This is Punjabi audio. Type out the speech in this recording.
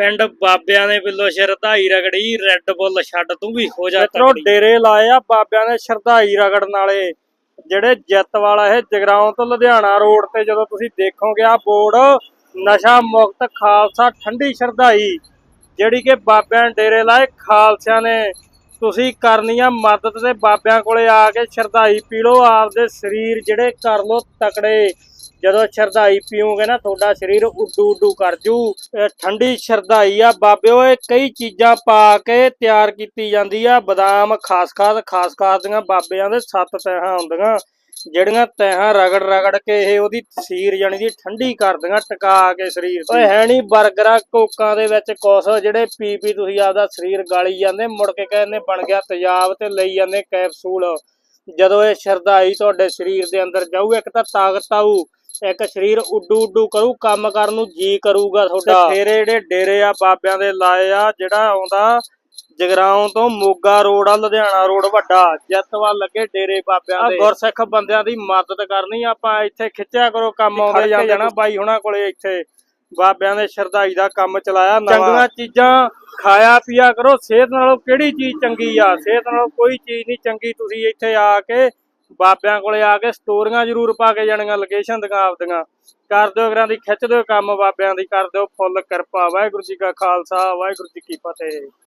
ਪਿੰਡ ਬਾਬਿਆਂ ਦੇ ਬਿੱਲੋ ਸ਼ਰਧਾਈ ਰਗੜੀ ਰੈੱਡ ਬੁੱਲ ਛੱਡ ਤੂੰ ਵੀ ਹੋ ਜਾ ਮਿੱਤਰੋ ਡੇਰੇ ਲਾਏ ਆ ਬਾਬਿਆਂ ਦੇ ਸ਼ਰਧਾਈ ਰਗੜਨ ਵਾਲੇ ਜਿਹੜੇ ਜਿੱਤ ਵਾਲਾ ਇਹ ਜਗਰਾਉਂ ਤੋਂ ਲੁਧਿਆਣਾ ਰੋਡ ਤੇ ਜਦੋਂ ਤੁਸੀਂ ਦੇਖੋਗੇ ਆ ਬੋਰਡ ਨਸ਼ਾ ਮੁਕਤ ਖਾਲਸਾ ਠੰਡੀ ਸ਼ਰਧਾਈ ਜਿਹੜੀ ਕਿ ਬਾਬਿਆਂ ਨੇ ਡੇਰੇ ਲਾਏ ਖਾਲਸਿਆਂ ਨੇ। ਤੁਸੀਂ ਕਰਨੀ ਆ ਮਦਦ ਤੇ ਬਾਬਿਆਂ ਕੋਲੇ ਆ ਕੇ ਸ਼ਰਧਾਈ ਪੀ ਲਓ ਆਪਦੇ ਸਰੀਰ ਜਿਹੜੇ ਕਰ ਲਓ ਤਕੜੇ। ਜਦੋਂ ਸ਼ਰਧਾਈ ਪੀਓਗੇ ਨਾ, ਤੁਹਾਡਾ ਸਰੀਰ ਉੱਡੂ ਉੱਡੂ ਕਰ ਜੂ। ਇਹ ਠੰਡੀ ਸ਼ਰਧਾਈ ਆ। ਬਾਬਿਓ ਇਹ ਕਈ ਚੀਜ਼ਾਂ ਪਾ ਕੇ ਤਿਆਰ ਕੀਤੀ ਜਾਂਦੀ ਆ। ਬਦਾਮ ਖਾਸ ਖਾਸ ਖਾਸ ਖਾਸ ਦੀਆਂ ਬਾਬਿਆਂ ਦੇ ਸੱਤ ਤਹਾਂ ਹੁੰਦੀਆਂ। ਜਿਹੜੀਆਂ ਤਹਾਂ ਰਗੜ ਰਗੜ ਕੇ ਇਹ ਉਹਦੀ ਤਸੀਰ ਜਾਨੀ ਦੀ ਠੰਡੀ ਕਰਦੀਆਂ, ਟਿਕਾ ਕੇ ਸਰੀਰ ਓਏ, ਹੈ ਨਹੀਂ 버ਗਰਾਂ ਕੋਕਾਂ ਦੇ ਵਿੱਚ ਕੁਛ ਜਿਹੜੇ ਪੀ ਪੀ ਤੁਸੀਂ ਆਪਦਾ ਸਰੀਰ ਗਾਲੀ ਜਾਂਦੇ, ਮੁੜ ਕੇ ਕਹਿੰਦੇ ਬਣ ਗਿਆ ਤੇਜ਼ਾਬ ਤੇ ਲਈ ਜਾਂਦੇ ਕੈਪਸੂਲ। ਜਦੋਂ ਇਹ ਸ਼ਰਧਾਈ ਤੁਹਾਡੇ ਸਰੀਰ ਦੇ ਅੰਦਰ ਜਾਊ, ਇੱਕ ਤਾਂ ਤਾਕਤ ਆਊ ਇੱਕ ਸਰੀਰ ਉੱਡੂ ਉੱਡੂ ਕਰੂ ਕੰਮ ਕਰਨ ਨੂੰ ਜੀ ਕਰੂਗਾ ਤੁਹਾਡਾ। ਫੇਰ ਇਹ ਜਿਹੜੇ ਡੇਰੇ ਆ ਬਾਬਿਆਂ ਦੇ ਲਾਏ ਆ ਜਿਹੜਾ ਆਉਂਦਾ ਜਗਰਾਉਂ ਤੋਂ ਮੋਗਾ ਰੋਡ ਆ ਲੁਧਿਆਣਾ ਰੋਡ ਵੱਡਾ ਜੱਤਵਾਲ ਲੱਗੇ ਡੇਰੇ ਬਾਬਿਆਂ ਦੇ। ਗੁਰਸਿੱਖ ਬੰਦਿਆਂ ਦੀ ਮਦਦ ਕਰਨੀ ਆਪਾਂ ਇੱਥੇ ਖਿੱਚਿਆ ਕਰੋ ਕੰਮ ਆਉਂਦੇ ਜਾਂਦੇ ਜਾਣਾ ਬਾਈ ਹੁਣਾਂ ਕੋਲੇ ਇੱਥੇ। ਬਾਬਿਆਂ ਦੇ ਸ਼ਰਧਾਈ ਦਾ ਕੰਮ ਚਲਾਇਆ ਚੰਗੀਆਂ ਚੀਜ਼ਾਂ ਖਾਇਆ ਪੀਆ ਕਰੋ ਸਿਹਤ ਨਾਲੋਂ ਕਿਹੜੀ ਚੀਜ਼ ਚੰਗੀ ਆ? ਸਿਹਤ ਨਾਲੋਂ ਕੋਈ ਚੀਜ਼ ਨਹੀਂ ਚੰਗੀ ਤੁਸੀਂ ਇੱਥੇ ਆ ਕੇ ਬਾਬਿਆਂ ਕੋਲੇ ਆ ਕੇ ਸਟੋਰੀਆਂ ਜ਼ਰੂਰ ਪਾ ਕੇ ਜਾਣੀਆਂ ਲੋਕੇਸ਼ਨ ਦੀਆਂ ਆਪਦੀਆਂ। ਕਰ ਦਿਓ ਅਗਰਾਂ ਦੀ, ਖਿੱਚ ਦਿਓ ਕੰਮ ਬਾਬਿਆਂ ਦੀ, ਕਰ ਦਿਓ ਫੁੱਲ ਕਿਰਪਾ। ਵਾਹਿਗੁਰੂ ਜੀ ਕਾ ਖਾਲਸਾ, ਵਾਹਿਗੁਰੂ ਜੀ ਕੀ ਫਤਿਹ।